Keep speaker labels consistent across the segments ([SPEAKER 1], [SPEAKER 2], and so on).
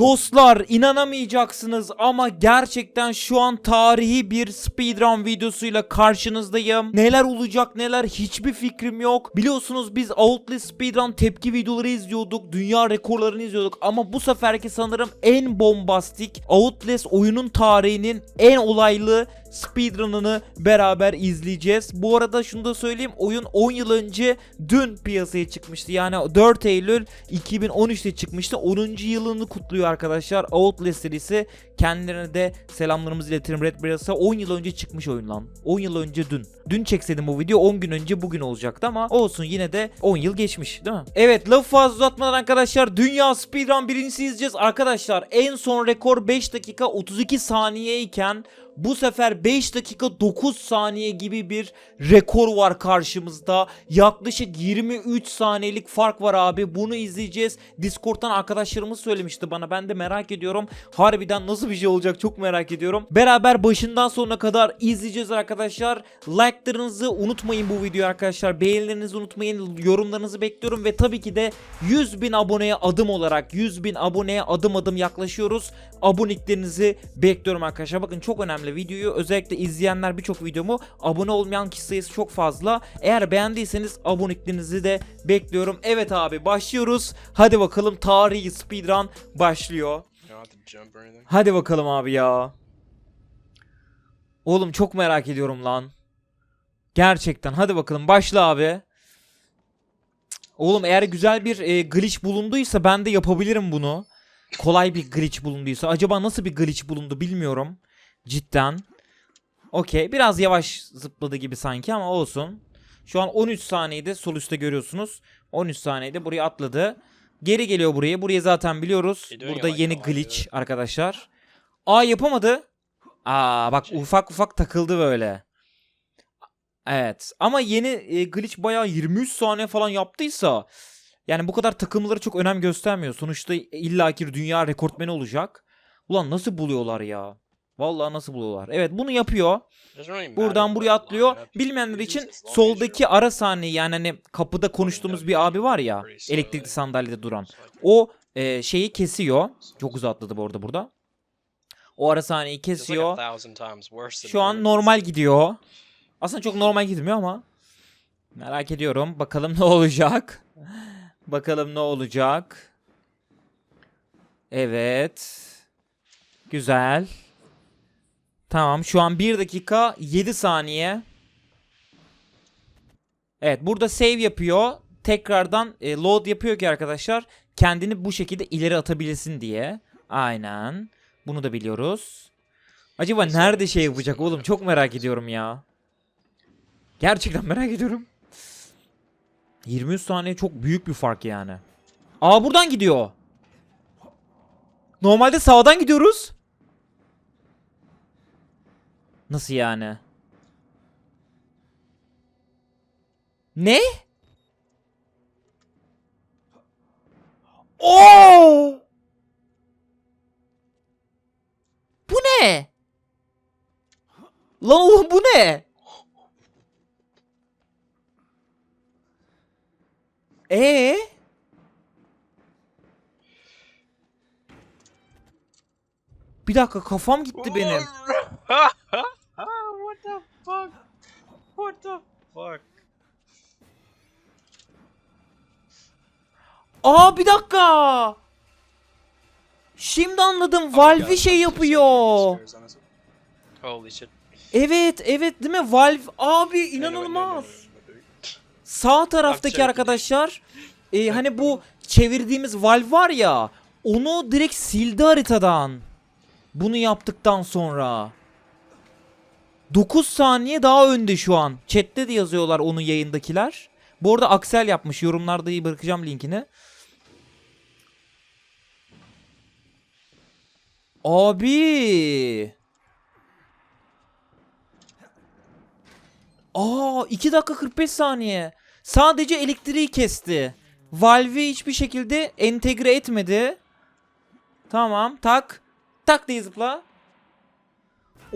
[SPEAKER 1] Dostlar inanamayacaksınız ama gerçekten şu an tarihi bir speedrun videosuyla karşınızdayım. Neler olacak neler hiçbir fikrim yok. Biliyorsunuz biz Outlast speedrun tepki videoları izliyorduk. Dünya rekorlarını izliyorduk ama bu seferki sanırım en bombastik Outlast oyunun tarihinin en olaylı speedrun'ını beraber izleyeceğiz. Bu arada şunu da söyleyeyim oyun 10 yıl önce dün piyasaya çıkmıştı. Yani 4 Eylül 2013'te çıkmıştı. 10. yılını kutluyor arkadaşlar. Outlast serisi. Kendilerine de selamlarımızı iletirim Red Bras'a. 10 yıl önce çıkmış oyun lan. 10 yıl önce dün. Dün çekseydim bu video 10 gün önce bugün olacaktı ama olsun yine de 10 yıl geçmiş değil mi? Evet lafı fazla uzatmadan arkadaşlar Dünya Speedrun birincisi izleyeceğiz. Arkadaşlar en son rekor 5 dakika 32 saniye iken bu sefer 5 dakika 9 saniye gibi bir rekor var karşımızda. Yaklaşık 23 saniyelik fark var abi. Bunu izleyeceğiz. Discord'dan arkadaşlarımız söylemişti bana. Ben de merak ediyorum. Harbiden nasıl bir şey olacak çok merak ediyorum. Beraber başından sonuna kadar izleyeceğiz arkadaşlar. Like'larınızı unutmayın bu videoyu arkadaşlar. Beğenilerinizi unutmayın. Yorumlarınızı bekliyorum ve tabii ki de 100 bin aboneye adım olarak 100 bin aboneye adım adım yaklaşıyoruz. Aboneliklerinizi bekliyorum arkadaşlar. Bakın çok önemli videoyu özellikle izleyenler birçok videomu abone olmayan kişi sayısı çok fazla. Eğer beğendiyseniz aboneliklerinizi de bekliyorum. Evet abi başlıyoruz. Hadi bakalım tarihi speedrun başlıyor. Hadi bakalım abi ya. Oğlum çok merak ediyorum lan. Gerçekten hadi bakalım başla abi. Oğlum eğer güzel bir e, glitch bulunduysa ben de yapabilirim bunu. Kolay bir glitch bulunduysa. Acaba nasıl bir glitch bulundu bilmiyorum. Cidden. Okey biraz yavaş zıpladı gibi sanki ama olsun. Şu an 13 saniyede sol üstte görüyorsunuz. 13 saniyede buraya atladı. Geri geliyor buraya. Burayı zaten biliyoruz.
[SPEAKER 2] Doing
[SPEAKER 1] Burada
[SPEAKER 2] like
[SPEAKER 1] yeni
[SPEAKER 2] like
[SPEAKER 1] glitch
[SPEAKER 2] it.
[SPEAKER 1] arkadaşlar. Aa yapamadı. Aa bak ufak ufak takıldı böyle. Evet ama yeni e, glitch bayağı 23 saniye falan yaptıysa yani bu kadar takılmaları çok önem göstermiyor. Sonuçta illaki dünya rekortmeni olacak. Ulan nasıl buluyorlar ya? Vallahi nasıl buluyorlar? Evet bunu yapıyor. Buradan buraya atlıyor. Bilmeyenler için soldaki ara sahne yani hani kapıda konuştuğumuz bir abi var ya elektrikli sandalyede duran. O e, şeyi kesiyor. Çok güzel atladı bu arada burada. O ara sahneyi kesiyor. Şu an
[SPEAKER 2] normal
[SPEAKER 1] gidiyor. Aslında çok normal gitmiyor ama. Merak ediyorum. Bakalım ne olacak. Bakalım ne olacak. Evet. Güzel. Tamam şu an 1 dakika 7 saniye. Evet burada save yapıyor. Tekrardan e, load yapıyor ki arkadaşlar kendini bu şekilde ileri atabilsin diye. Aynen. Bunu da biliyoruz. Acaba nerede şey yapacak oğlum? Çok merak ediyorum ya. Gerçekten merak ediyorum. 23 saniye çok büyük bir fark yani. Aa buradan gidiyor. Normalde sağdan gidiyoruz. Nasıl yani? Ne? Oo! Bu ne? Lan oğlum bu ne? Ee? Bir dakika kafam gitti benim.
[SPEAKER 2] What the fuck? What the fuck?
[SPEAKER 1] Aa bir dakika. Şimdi anladım. Valve şey yapıyor.
[SPEAKER 2] Holy shit.
[SPEAKER 1] Evet evet değil mi? Valve abi inanılmaz. Sağ taraftaki
[SPEAKER 2] joking.
[SPEAKER 1] arkadaşlar e, hani bu çevirdiğimiz Valve var ya onu direkt sildi haritadan. Bunu yaptıktan sonra. 9 saniye daha önde şu an. Chat'te de yazıyorlar onu yayındakiler. Bu arada Axel yapmış. Yorumlarda iyi bırakacağım linkini. Abi. Aa 2 dakika 45 saniye. Sadece elektriği kesti. Valve'i hiçbir şekilde entegre etmedi. Tamam tak. Tak diye zıpla.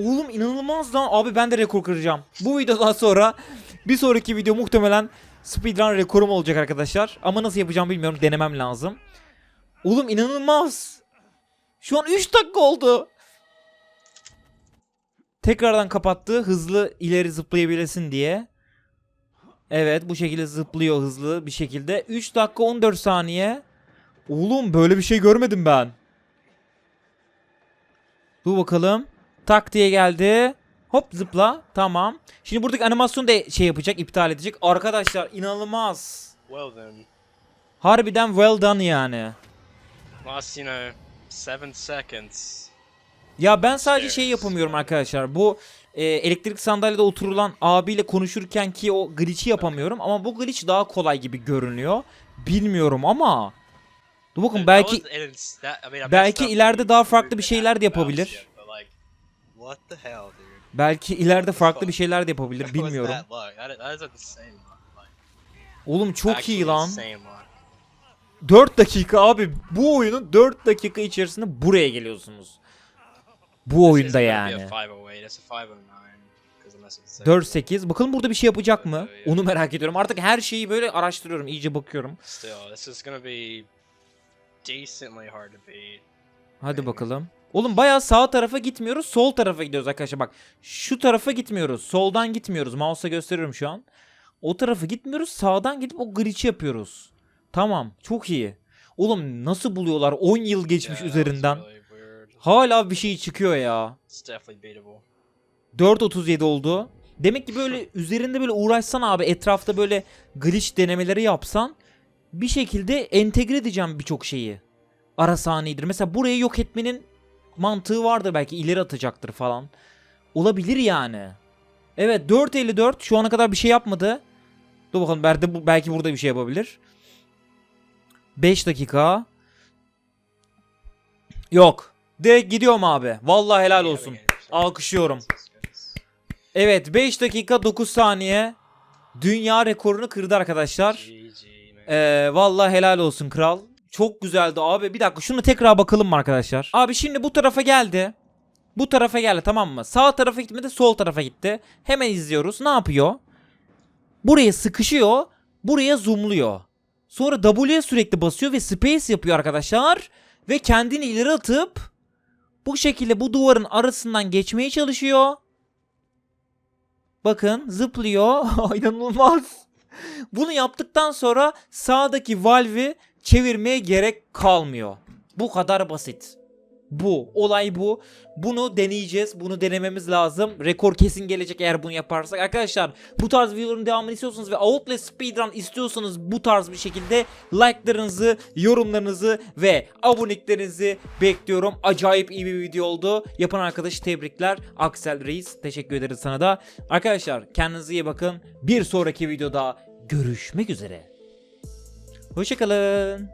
[SPEAKER 1] Oğlum inanılmaz lan. Abi ben de rekor kıracağım. Bu videodan sonra bir sonraki video muhtemelen speedrun rekorum olacak arkadaşlar. Ama nasıl yapacağım bilmiyorum. Denemem lazım. Oğlum inanılmaz. Şu an 3 dakika oldu. Tekrardan kapattı hızlı ileri zıplayabilesin diye. Evet bu şekilde zıplıyor hızlı bir şekilde. 3 dakika 14 saniye. Oğlum böyle bir şey görmedim ben. Dur bakalım. Tak diye geldi. Hop zıpla. Tamam. Şimdi buradaki animasyon da şey yapacak, iptal edecek. Arkadaşlar inanılmaz.
[SPEAKER 2] Well then,
[SPEAKER 1] Harbiden well done yani.
[SPEAKER 2] last you know seven seconds.
[SPEAKER 1] Ya ben sadece şey yapamıyorum arkadaşlar. Bu e, elektrik sandalyede oturulan abiyle konuşurken ki o glitch'i yapamıyorum ama bu glitch daha kolay gibi görünüyor. Bilmiyorum ama Dur bakın belki belki ileride daha farklı bir şeyler de yapabilir.
[SPEAKER 2] What the hell, dude?
[SPEAKER 1] belki ileride farklı bir şeyler de yapabilir bilmiyorum. Oğlum çok iyi lan.
[SPEAKER 2] insane look.
[SPEAKER 1] 4 dakika abi bu oyunun 4 dakika içerisinde buraya geliyorsunuz. Bu oyunda yani.
[SPEAKER 2] a 508, it's a 509, 'cause unless it's
[SPEAKER 1] 4 8. Bakalım burada bir şey yapacak mı?
[SPEAKER 2] Evet.
[SPEAKER 1] Onu merak ediyorum. Artık her şeyi böyle araştırıyorum, iyice bakıyorum. Hadi bakalım. Oğlum bayağı sağ tarafa gitmiyoruz, sol tarafa gidiyoruz arkadaşlar. Bak şu tarafa gitmiyoruz, soldan gitmiyoruz. Mouse'a gösteriyorum şu an. O tarafa gitmiyoruz, sağdan gidip o glitch'i yapıyoruz. Tamam, çok iyi. Oğlum nasıl buluyorlar? 10 yıl geçmiş
[SPEAKER 2] Yeah,
[SPEAKER 1] üzerinden.
[SPEAKER 2] really.
[SPEAKER 1] Hala bir şey çıkıyor ya.
[SPEAKER 2] It's definitely beatable.
[SPEAKER 1] 4.37 oldu. Demek ki böyle üzerinde böyle uğraşsan abi etrafta böyle glitch denemeleri yapsan bir şekilde entegre edeceğim birçok şeyi. Ara saniyedir. Mesela burayı yok etmenin mantığı vardır belki ileri atacaktır falan. Olabilir yani. Evet 4.54 şu ana kadar bir şey yapmadı. Dur bakalım belki, belki burada bir şey yapabilir. 5 dakika. Yok. Direkt gidiyorum abi. Vallahi helal olsun. Alkışlıyorum. Evet 5 dakika 9 saniye. Dünya rekorunu kırdı arkadaşlar. Ee, vallahi helal olsun kral. Çok güzeldi abi. Bir dakika şunu tekrar bakalım mı arkadaşlar? Abi şimdi bu tarafa geldi. Bu tarafa geldi tamam mı? Sağ tarafa gitmedi sol tarafa gitti. Hemen izliyoruz. Ne yapıyor? Buraya sıkışıyor. Buraya zoomluyor. Sonra W'ye sürekli basıyor ve space yapıyor arkadaşlar. Ve kendini ileri atıp bu şekilde bu duvarın arasından geçmeye çalışıyor. Bakın zıplıyor. İnanılmaz. Bunu yaptıktan sonra sağdaki valve'i çevirmeye gerek kalmıyor. Bu kadar basit. Bu. Olay bu. Bunu deneyeceğiz. Bunu denememiz lazım. Rekor kesin gelecek eğer bunu yaparsak. Arkadaşlar bu tarz videoların devamını istiyorsanız ve Outlast Speedrun istiyorsanız bu tarz bir şekilde like'larınızı, yorumlarınızı ve aboneliklerinizi bekliyorum. Acayip iyi bir video oldu. Yapan arkadaşı tebrikler. Axel Reis. Teşekkür ederiz sana da. Arkadaşlar kendinize iyi bakın. Bir sonraki videoda görüşmek üzere. Hoşçakalın.